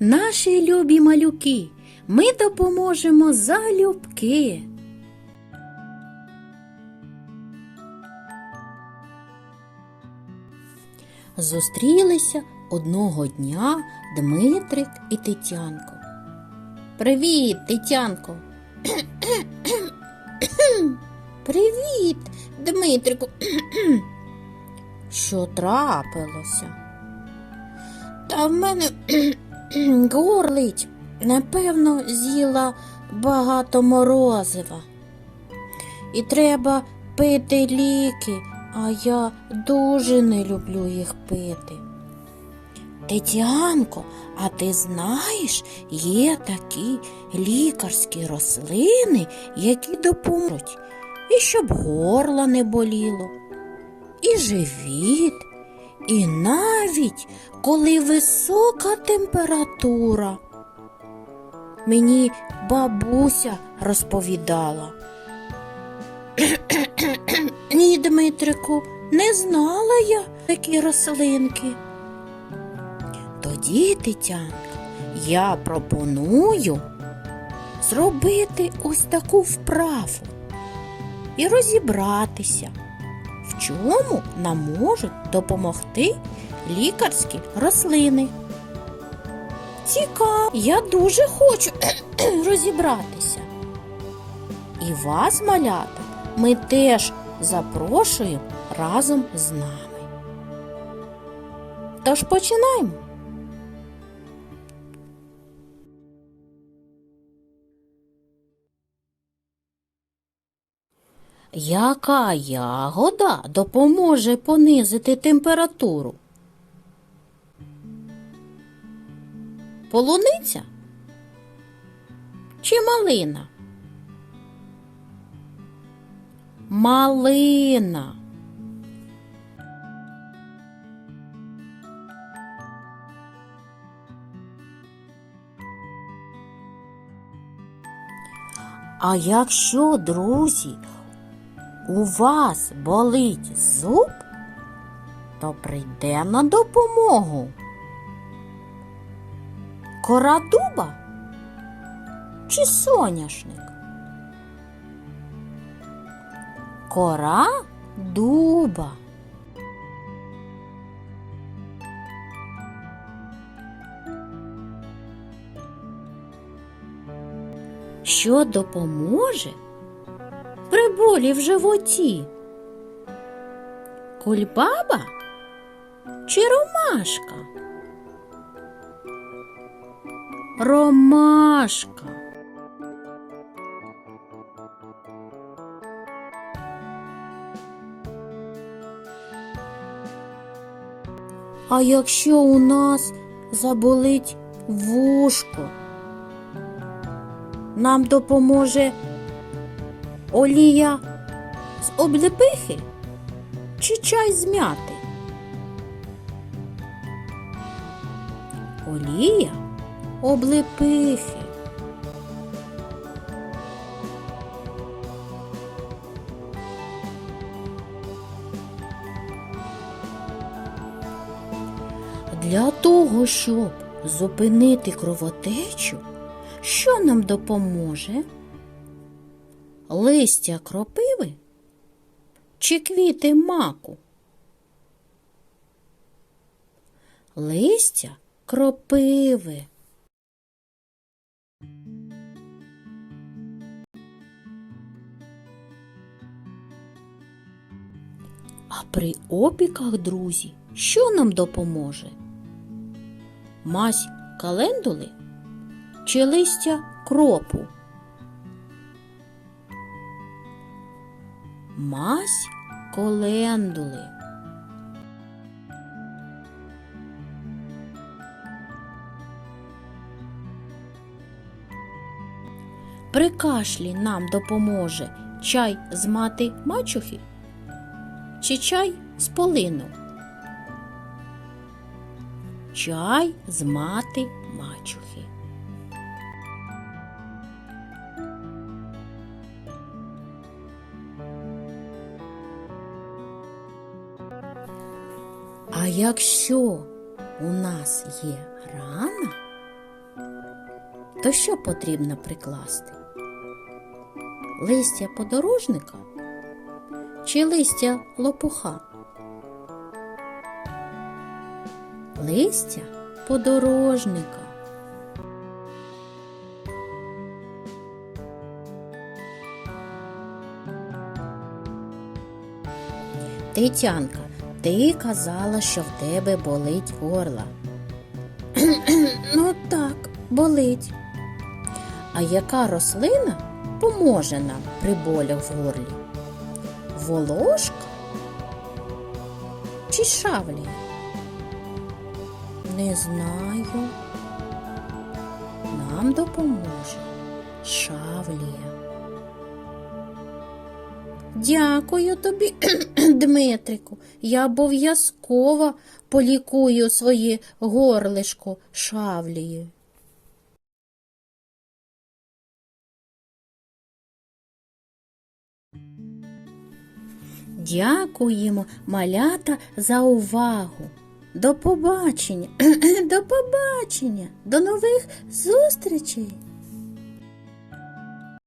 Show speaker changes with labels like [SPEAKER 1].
[SPEAKER 1] Наші любі малюки, ми допоможемо залюбки. Зустрілися одного дня Дмитрик і Тетянко. Привіт, Тетянко. Привіт, Дмитрику. Що трапилося? Та в мене горлить. Напевно, з'їла багато морозива. І треба пити ліки, а я дуже не люблю їх пити. Тетянко, а ти знаєш, є такі лікарські рослини, які допоможуть, і щоб горло не боліло, і живіт, і навіть коли висока температура. Мені бабуся розповідала. Ні, Дмитрику, не знала я такі рослинки. Тоді, Тетянка, я пропоную зробити ось таку вправу і розібратися, чому нам можуть допомогти лікарські рослини. Цікаво, я дуже хочу розібратися. І вас, малята, ми теж запрошуємо разом з нами. Тож починаємо. Яка ягода допоможе понизити температуру? Полуниця чи малина? Малина. А якщо, друзі, у вас болить зуб, то прийде на допомогу. Кора дуба чи соняшник? Кора дуба. Що допоможе болі в животі? Кульбаба чи ромашка? Ромашка. А якщо у нас заболить вушко, нам допоможе олія з облепихи чи чай з м'яти? Олія облепихи. Для того, щоб зупинити кровотечу, що нам допоможе? Листя кропиви чи квіти маку? Листя кропиви. А при опіках, друзі, що нам допоможе? Мазь календули чи листя кропу? Мазь колендули. При кашлі нам допоможе чай з мати мачухи чи чай з полину? Чай з мати мачухи. А якщо у нас є рана, то що потрібно прикласти? Листя подорожника чи листя лопуха? Листя подорожника. Тетянка, ти казала, що в тебе болить горло. ну так, болить. А яка рослина поможе нам при болях в горлі? Волошка чи шавлія? Не знаю. Нам допоможе шавлія. Дякую тобі, Дмитрику. Я обов'язково полікую своє горлишко шавлією. Дякуємо, малята, за увагу. До побачення, до побачення, до нових зустрічей.